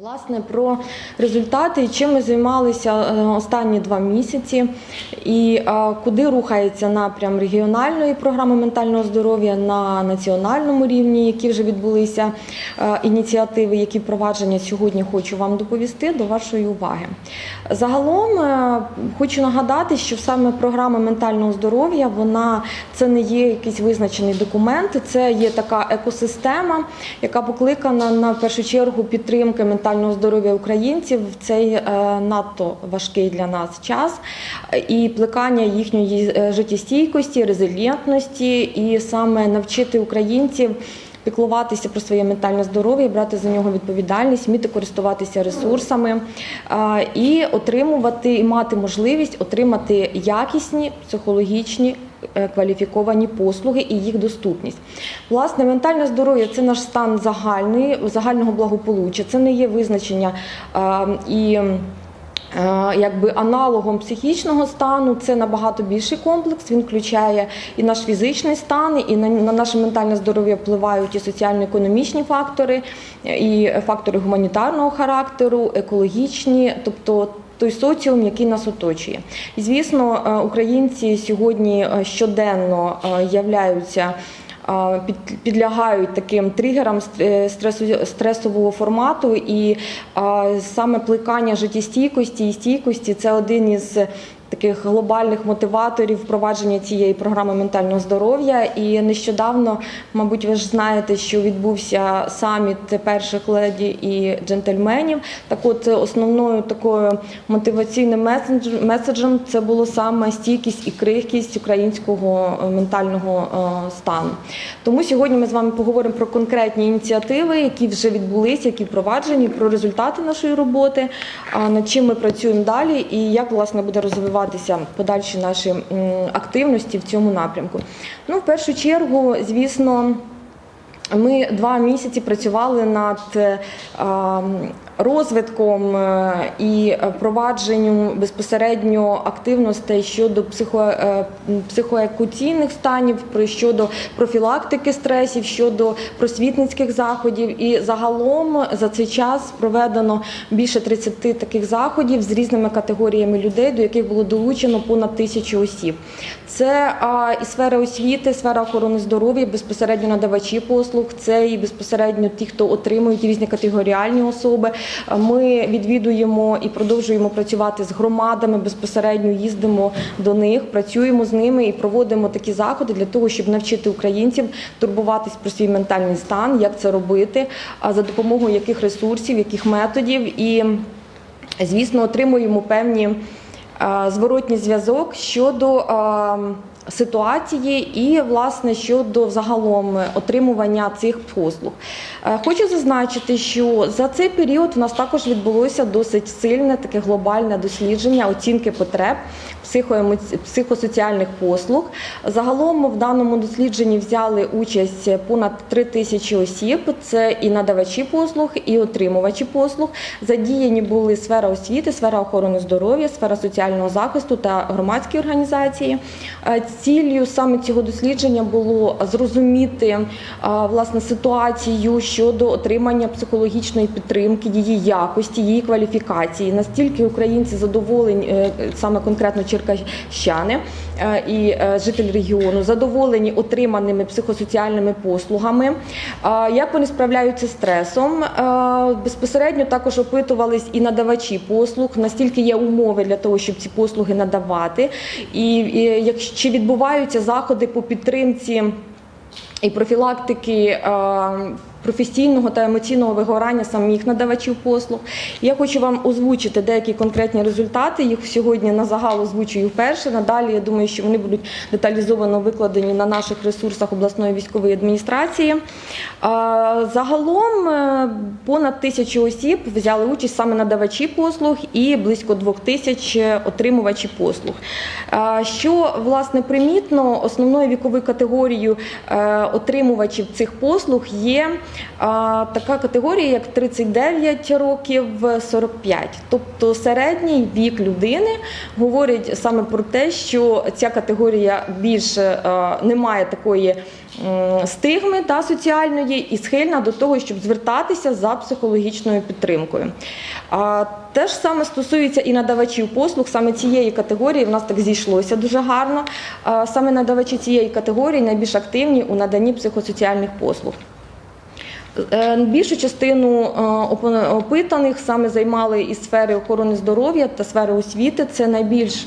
Власне, про результати, чим ми займалися е, останні два місяці, і е, куди рухається напрям регіональної програми ментального здоров'я на національному рівні, які вже відбулися е, ініціативи, які впровадження сьогодні хочу вам доповісти до вашої уваги. Загалом хочу нагадати, що саме програма ментального здоров'я вона це не є якийсь визначений документ, це є така екосистема, яка покликана на першу чергу підтримки ментального здоров'я українців в цей е, надто важкий для нас час і плекання їхньої е, життєстійкості, резильєнтності, і саме навчити українців. Піклуватися про своє ментальне здоров'я, брати за нього відповідальність, вміти користуватися ресурсами і отримувати і мати можливість отримати якісні психологічні кваліфіковані послуги і їх доступність. Власне, ментальне здоров'я це наш стан загальний, загального благополуччя. Це не є визначення а, і. Е, Якби аналогом психічного стану це набагато більший комплекс. Він включає і наш фізичний стан, і на наше ментальне здоров'я впливають і соціально-економічні фактори, і фактори гуманітарного характеру, екологічні, тобто. Той соціум, який нас оточує, і звісно, е, українці сьогодні е, щоденно е, являються підлягають таким тригерам стресового формату, і саме плекання життєстійкості і стійкості це один із таких глобальних мотиваторів впровадження цієї програми ментального здоров'я. І нещодавно, мабуть, ви ж знаєте, що відбувся саміт перших леді і джентльменів. Так, от основною такою мотиваційним меседжем це було саме стійкість і крихкість українського е, ментального е, стану. Тому сьогодні ми з вами поговоримо про конкретні ініціативи, які вже відбулися, які впроваджені, про результати нашої роботи, над чим ми працюємо далі, і як власне буде розвиватися подальші наші активності в цьому напрямку. Ну, в першу чергу, звісно. Ми два місяці працювали над е, розвитком е, і впровадженням безпосередньо активностей щодо е, психоекуційних станів, щодо профілактики стресів, щодо просвітницьких заходів. І загалом за цей час проведено більше 30 таких заходів з різними категоріями людей, до яких було долучено понад тисячу осіб. Це і сфера освіти, сфера охорони здоров'я, безпосередньо надавачі послуг, це і безпосередньо ті, хто отримують різні категоріальні особи. Ми відвідуємо і продовжуємо працювати з громадами, безпосередньо їздимо до них, працюємо з ними і проводимо такі заходи для того, щоб навчити українців турбуватись про свій ментальний стан, як це робити, а за допомогою яких ресурсів, яких методів і. Звісно, отримуємо певні зворотній зв'язок щодо ситуації і, власне, щодо загалом отримування цих послуг. Е, Хочу зазначити, що за цей період у нас також відбулося досить сильне таке глобальне дослідження оцінки потреб психосоціальних послуг. Загалом в даному дослідженні взяли участь понад 3 тисячі осіб. Це і надавачі послуг, і отримувачі послуг. Задіяні були сфера освіти, сфера охорони здоров'я, сфера соціального захисту та громадські організації. Ціллю саме цього дослідження було зрозуміти власне ситуацію щодо отримання психологічної підтримки, її якості, її кваліфікації. Настільки українці задоволені е, саме конкретно черкащани е, і е, жителі регіону задоволені отриманими психосоціальними послугами. Як вони справляються з стресом? Безпосередньо також опитувались і надавачі послуг, настільки є умови для того, щоб ці послуги надавати, і, і як чи відбуваються заходи по підтримці і профілактики е, професійного та емоційного вигорання самих надавачів послуг. Я хочу вам озвучити деякі конкретні результати. Їх сьогодні на загал озвучую вперше. Надалі я думаю, що вони будуть деталізовано викладені на наших ресурсах обласної військової адміністрації. Е, Загалом е, понад тисячу осіб взяли участь саме надавачі послуг і близько двох тисяч отримувачі послуг. Е, Що власне примітно, основною віковою категорією е, отримувачів цих послуг є а, така категорія, як 39 років 45. Тобто середній вік людини говорить саме про те, що ця категорія більше не має такої стигми та соціальної і схильна до того, щоб звертатися за психологічною підтримкою. А те ж саме стосується і надавачів послуг, саме цієї категорії в нас так зійшлося дуже гарно. Саме надавачі цієї категорії найбільш активні у наданні психосоціальних послуг. Е, Більшу частину е, опитаних саме займали із сфери охорони здоров'я та сфери освіти. Це найбільш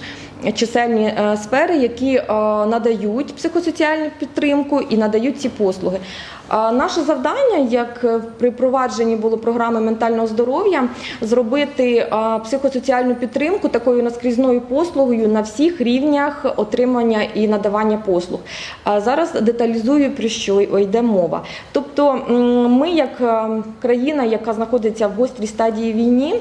чисельні е, сфери, які е, надають психосоціальну підтримку і надають ці послуги. Наше завдання, як е, при провадженні було програми ментального здоров'я, зробити психосоціальну підтримку такою наскрізною послугою на всіх рівнях отримання і надавання послуг. Зараз деталізую про що йде мова. Тобто, ми, як країна, яка знаходиться в гострій стадії війни,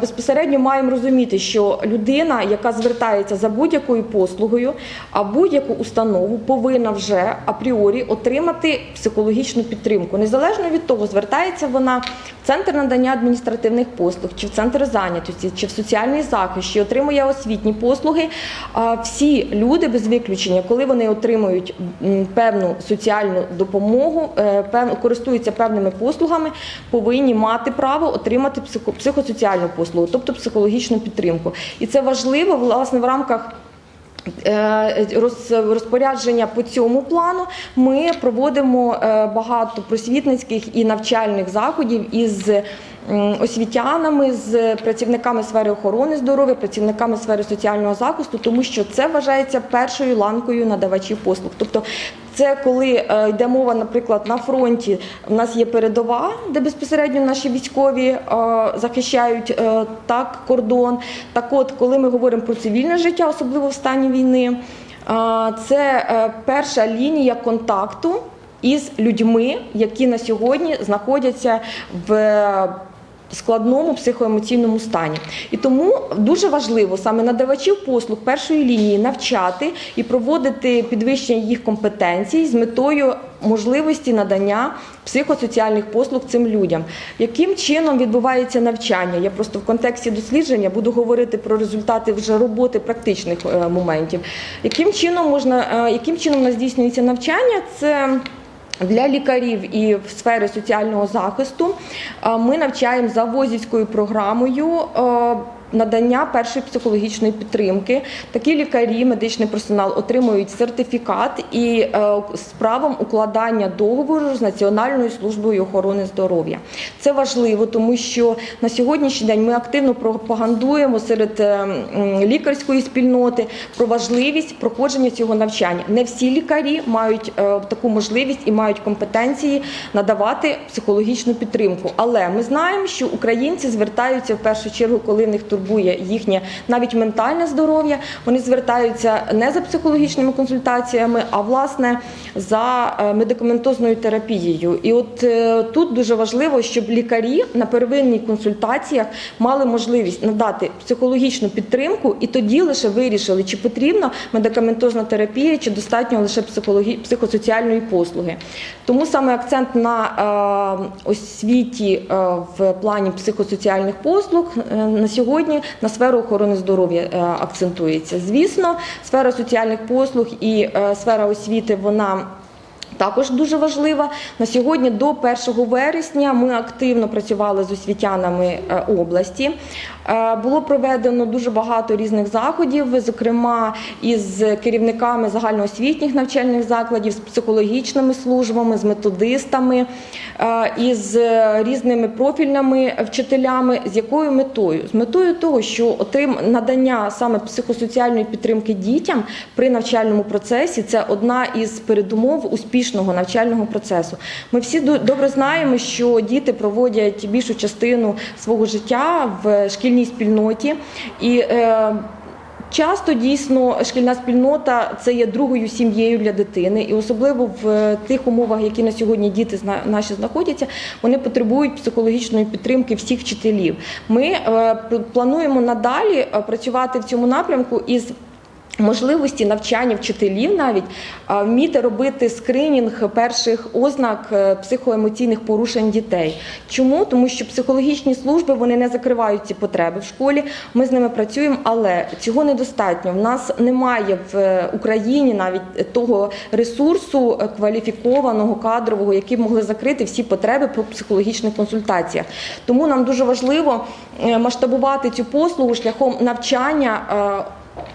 безпосередньо маємо розуміти, що людина, яка звертається за будь-якою послугою, а будь-яку установу повинна вже апріорі отримати психологічну підтримку, незалежно від того, звертається вона в центр надання адміністративних послуг, чи в центр зайнятості, чи в соціальний захист, чи отримує освітні послуги. Всі люди без виключення, коли вони отримують певну соціальну допомогу, е, користуються певними послугами, повинні мати право отримати психосоціальну послугу, тобто психологічну підтримку. І це важливо власне в рамках. Е, Розпорядження по цьому плану ми проводимо е, багато просвітницьких і навчальних заходів із освітянами, з працівниками сфери охорони здоров'я, працівниками сфери соціального захисту, тому що це вважається першою ланкою надавачів послуг. Тобто це коли е, йде мова, наприклад, на фронті в нас є передова, де безпосередньо наші військові е, захищають е, так кордон. Так от, коли ми говоримо про цивільне життя, особливо в стані війни, це перша лінія контакту із людьми, які на сьогодні знаходяться в складному психоемоційному стані. І тому дуже важливо саме надавачів послуг першої лінії навчати і проводити підвищення їх компетенцій з метою можливості надання психосоціальних послуг цим людям. Яким чином відбувається навчання? Я просто в контексті дослідження буду говорити про результати вже роботи практичних е, моментів. Яким чином можна, е, яким чином у нас здійснюється навчання? Це для лікарів і в сфері соціального захисту е, ми навчаємо за ВОЗівською програмою. Надання першої психологічної підтримки такі лікарі, медичний персонал отримують сертифікат і е, з правом укладання договору з Національною службою охорони здоров'я. Це важливо, тому що на сьогоднішній день ми активно пропагандуємо серед е, лікарської спільноти про важливість проходження цього навчання. Не всі лікарі мають е, таку можливість і мають компетенції надавати психологічну підтримку. Але ми знаємо, що українці звертаються в першу чергу, коли в них турбує їхнє навіть ментальне здоров'я. Вони звертаються не за психологічними консультаціями, а власне за е, медикаментозною терапією. І от е, тут дуже важливо, щоб лікарі на первинних консультаціях мали можливість надати психологічну підтримку, і тоді лише вирішили, чи потрібна медикаментозна терапія, чи достатньо лише психологі... психосоціальної послуги. Тому саме акцент на е, освіті в плані психосоціальних послуг на сьогодні на сферу охорони здоров'я е, акцентується. Звісно, сфера соціальних послуг і е, сфера освіти вона. Також дуже важлива на сьогодні. До 1 вересня ми активно працювали з освітянами е, області. Е, Було проведено дуже багато різних заходів, зокрема із керівниками загальноосвітніх навчальних закладів, з психологічними службами, з методистами, е, із різними профільними вчителями. З якою метою? З метою того, що отрим надання саме психосоціальної підтримки дітям при навчальному процесі це одна із передумов успішного навчального процесу. Ми всі добре знаємо, що діти проводять більшу частину свого життя в шкільній спільноті і. Е, Часто дійсно шкільна спільнота це є другою сім'єю для дитини, і особливо в е, тих умовах, які на сьогодні діти наші знаходяться, вони потребують психологічної підтримки всіх вчителів. Ми е, плануємо надалі працювати в цьому напрямку із Можливості навчання вчителів навіть вміти робити скринінг перших ознак е, психоемоційних порушень дітей. Чому? Тому що психологічні служби вони не закривають ці потреби в школі. Ми з ними працюємо, але цього недостатньо. В нас немає в е, Україні навіть того ресурсу е, кваліфікованого кадрового, які б могли закрити всі потреби по психологічних консультаціях. Тому нам дуже важливо масштабувати цю послугу шляхом навчання.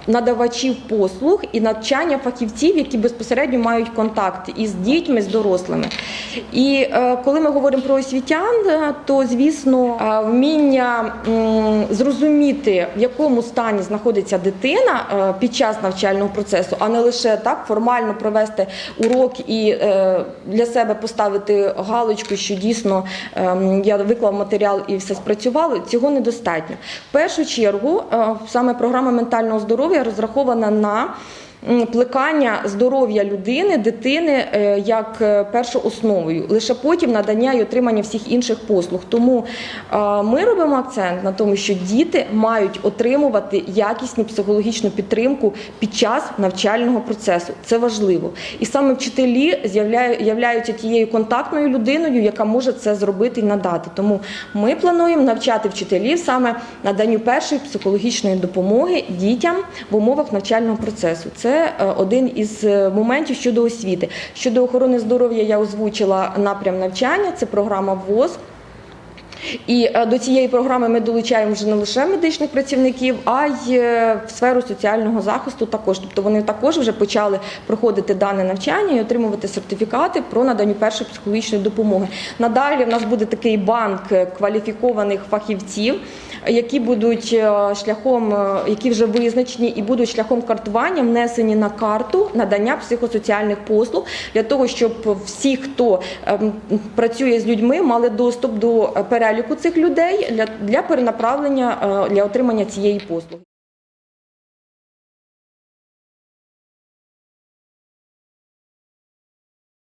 Надавачів послуг і навчання фахівців, які безпосередньо мають контакт із дітьми, з дорослими. І е, коли ми говоримо про освітян, е, то звісно е, вміння зрозуміти, в якому стані знаходиться дитина під час навчального процесу, а не лише так формально провести урок і для себе поставити галочку, що дійсно я виклав матеріал і все спрацювало. Цього недостатньо. В першу чергу саме програма ментального здоров'я розрахована на плекання здоров'я людини, дитини е, як е, першоосновою. Лише потім надання і отримання всіх інших послуг. Тому ми робимо акцент на тому, що діти мають отримувати якісну психологічну підтримку під час навчального процесу. Це важливо. І саме вчителі являються тією контактною людиною, яка може це зробити і надати. Тому ми плануємо навчати вчителів саме наданню першої психологічної допомоги дітям в умовах навчального процесу. Це е, один із е, моментів щодо освіти. Щодо охорони здоров'я я озвучила напрям навчання. Це програма ВОЗ. І е, до цієї програми ми долучаємо вже не лише медичних працівників, а й в сферу соціального захисту також. Тобто вони також вже почали проходити дане навчання і отримувати сертифікати про надання першої психологічної допомоги. Надалі в нас буде такий банк кваліфікованих фахівців, які будуть е, шляхом, е, які вже визначені, і будуть шляхом картування внесені на карту надання психосоціальних послуг для того, щоб всі, хто ем, працює з людьми, мали доступ до е, переліку цих людей для, перенаправлення для отримання цієї послуги.